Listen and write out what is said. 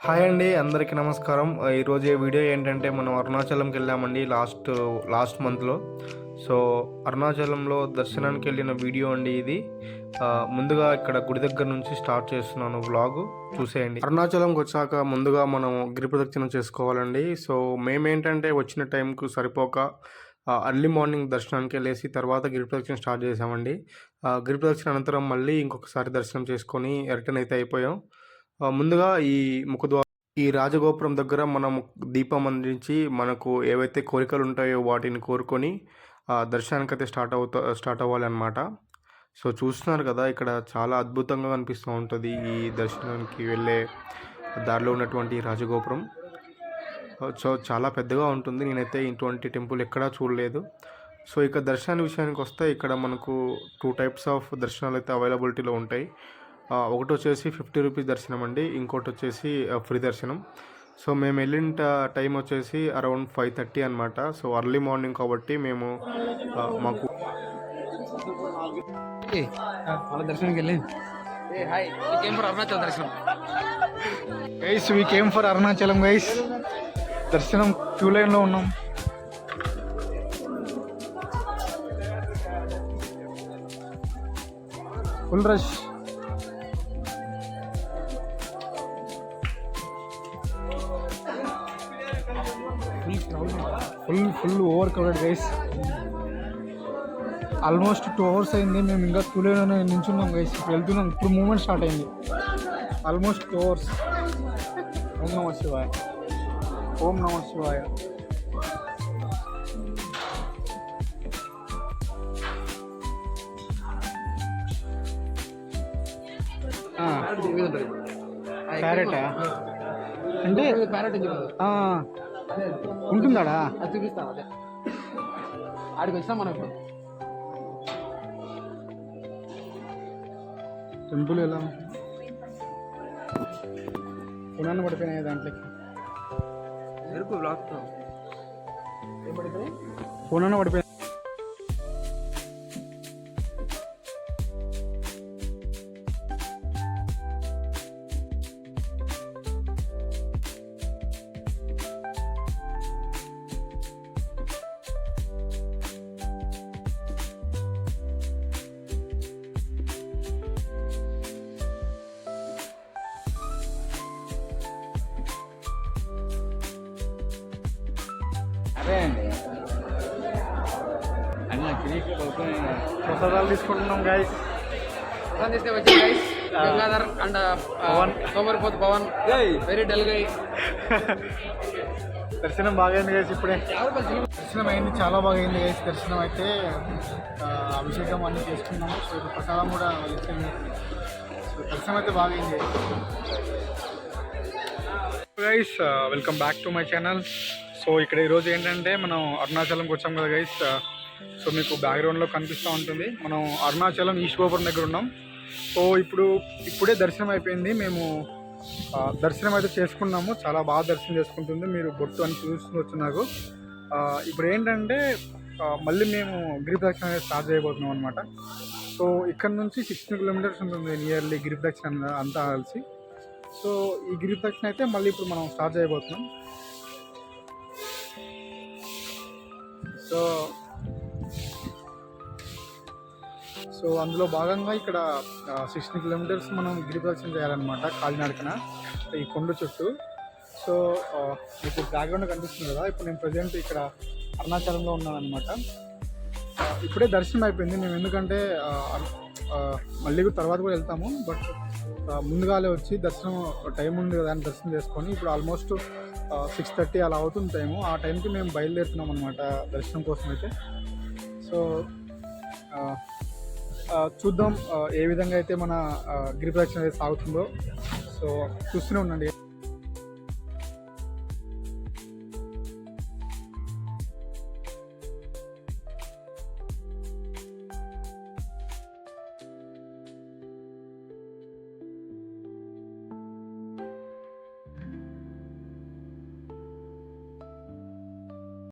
Hi అండి అందరికీ నమస్కారం. ఈరోజు ఈ వీడియో ఏంటంటే మనం అరుణాచలంకి వెళ్ళామండి లాస్ట్ లాస్ట్ మంత్లో. సో అరుణాచలంలో దర్శనానికి వెళ్ళిన వీడియో అండి ఇది. ముందుగా ఇక్కడ గుడి దగ్గర నుంచి స్టార్ట్ చేస్తున్నాను వ్లాగ్. చూసేయండి. అరుణాచలంకి వచ్చాక ముందుగా మనం గిరి ప్రదక్షిణ చేసుకోవాలండి. సో మేమేంటంటే వచ్చిన టైంకు సరిపోక అర్లీ మార్నింగ్ దర్శనానికి వెళ్ళేసి తర్వాత గిరి ప్రదక్షిణ స్టార్ట్ చేసామండి. ఆ, గిరి ప్రదక్షిణ అనంతరం మళ్ళీ ఇంకొకసారి దర్శనం చేసుకొని రిటర్న్ అయితే అయిపోయాం. ముందుగా ఈ ముఖద్వార ఈ రాజగోపురం దగ్గర మనం దీపం అందించి మనకు ఏవైతే కోరికలు ఉంటాయో వాటిని కోరుకొని ఆ, దర్శనానికి అయితే స్టార్ట్ అవుతా స్టార్ట్ అవ్వాలి అనమాట సో చూస్తున్నారు కదా ఇక్కడ చాలా అద్భుతంగా కనిపిస్తూ ఉంటుంది ఈ దర్శనానికి వెళ్ళే దారిలో ఉన్నటువంటి రాజగోపురం. సో చాలా పెద్దగా ఉంటుంది. నేనైతే ఇటువంటి టెంపుల్ ఎక్కడా చూడలేదు. సో ఇక దర్శనాన్ని విషయానికి వస్తే ఇక్కడ మనకు టూ టైప్స్ ఆఫ్ దర్శనాలు అయితే అవైలబిలిటీలో ఉంటాయి. ఒకటి వచ్చేసి ఫిఫ్టీ రూపీస్ దర్శనం అండి ఇంకోటి వచ్చేసి ఫ్రీ దర్శనం. సో మేము వెళ్ళిన ట- వచ్చేసి అరౌండ్ ఫైవ్ థర్టీ అనమాట సో అర్లీ మార్నింగ్ కాబట్టి మేము మాకు దర్శనంకి వెళ్ళి guys we came for Arunachalam guys దర్శనం. క్యూ లైన్లో ఉన్నాం. Full rush full full overcrowded guys almost two hours అయింది. మేము ఇంకా క్యూ లైన్ నించున్నాం గైస్ ఇప్పుడు వెళ్తున్నాం. ఇప్పుడు మూమెంట్ స్టార్ట్ అయింది. ఆల్మోస్ట్ టూ అవర్స్ ఓం నమ శివాయ. ఓం నమ శివాయ. ప్యారెటా అంటే ప్యారెట్ ఉంటుందాడా? అది చూపిస్తాను అదే. ఆడికి వచ్చినాం మనం ఇప్పుడు? టెంపుల్ ఎలా పునాన్ని పడిపోయినాయి దాంట్లోకి. ఎరుకు బ్లాక్ పునాన్ని పడిపోయినాయి. అదే అండి. అన్న ప్రసాదాలు తీసుకుంటున్నాం గాయస్ ప్రశాంత్ ఇస్తే వచ్చి గైస్ గంగాధర్ అండ్ పవన్. సోమరిపోతు పవన్. వెరీ డల్ గై దర్శనం బాగా అయింది గైస్ ఇప్పుడే దర్శనం అయింది చాలా బాగా అయింది గైస్ దర్శనం అయితే. ఆ, అభిషేకం అన్నీ చేసుకున్నాము. సో ఇప్పుడు ప్రసాదం కూడా ఇచ్చింది సో దర్శనం అయితే బాగా అయింది guys welcome back to my channel so ఇక్కడ ఈరోజు ఏంటంటే మనం అరుణాచలంకి వచ్చాం కదా గైస్ సో మీకు బ్యాక్గ్రౌండ్లో కనిపిస్తూ ఉంటుంది. మనం అరుణాచలం ఈస్ట్ గోపురం దగ్గర ఉన్నాం. సో ఇప్పుడు ఇప్పుడే దర్శనం అయిపోయింది. మేము దర్శనం అయితే చేసుకున్నాము. చాలా బాగా దర్శనం చేసుకుంటుంది. మీరు బొట్టు అని చూసుకోవచ్చు నాకు ఇప్పుడు ఏంటంటే మళ్ళీ మేము గిరి దక్షిణ అనేది స్టార్ట్ చేయబోతున్నాం అనమాట సో ఇక్కడ నుంచి సిక్స్టీన్ కిలోమీటర్స్ ఉంటుంది నియర్లీ గిరి దక్షిణ అంతా కలిసి. సో ఈ గిరి దక్షిణ అయితే మళ్ళీ ఇప్పుడు మనం స్టార్ట్ చేయబోతున్నాం. సో సో అందులో భాగంగా ఇక్కడ సిక్స్టీన్ కిలోమీటర్స్ మనం గిరి ప్రదక్షిణ చేయాలన్నమాట కాలినడకన ఈ కొండ చుట్టూ. సో మీకు బ్యాక్గ్రౌండ్ కనిపిస్తుంది కదా ఇప్పుడు నేను ప్రజెంట్ ఇక్కడ అరుణాచలంలో ఉన్నాను అనమాట ఇప్పుడే దర్శనం అయిపోయింది మేము ఎందుకంటే మళ్ళీ తర్వాత కూడా వెళ్తాము బట్ ముందుగాలే వచ్చి దర్శనం టైం ఉంది కదా అని దర్శనం చేసుకొని ఇప్పుడు ఆల్మోస్ట్ సిక్స్ థర్టీ అలా అవుతుంది టైము ఆ టైంకి మేము బయలుదేరుతున్నాం అనమాట దర్శనం కోసం అయితే. సో చూద్దాం ఏ విధంగా అయితే మన గిరిప్రదక్షిణ అయితే సాగుతుందో. సో చూస్తూనే ఉండండి.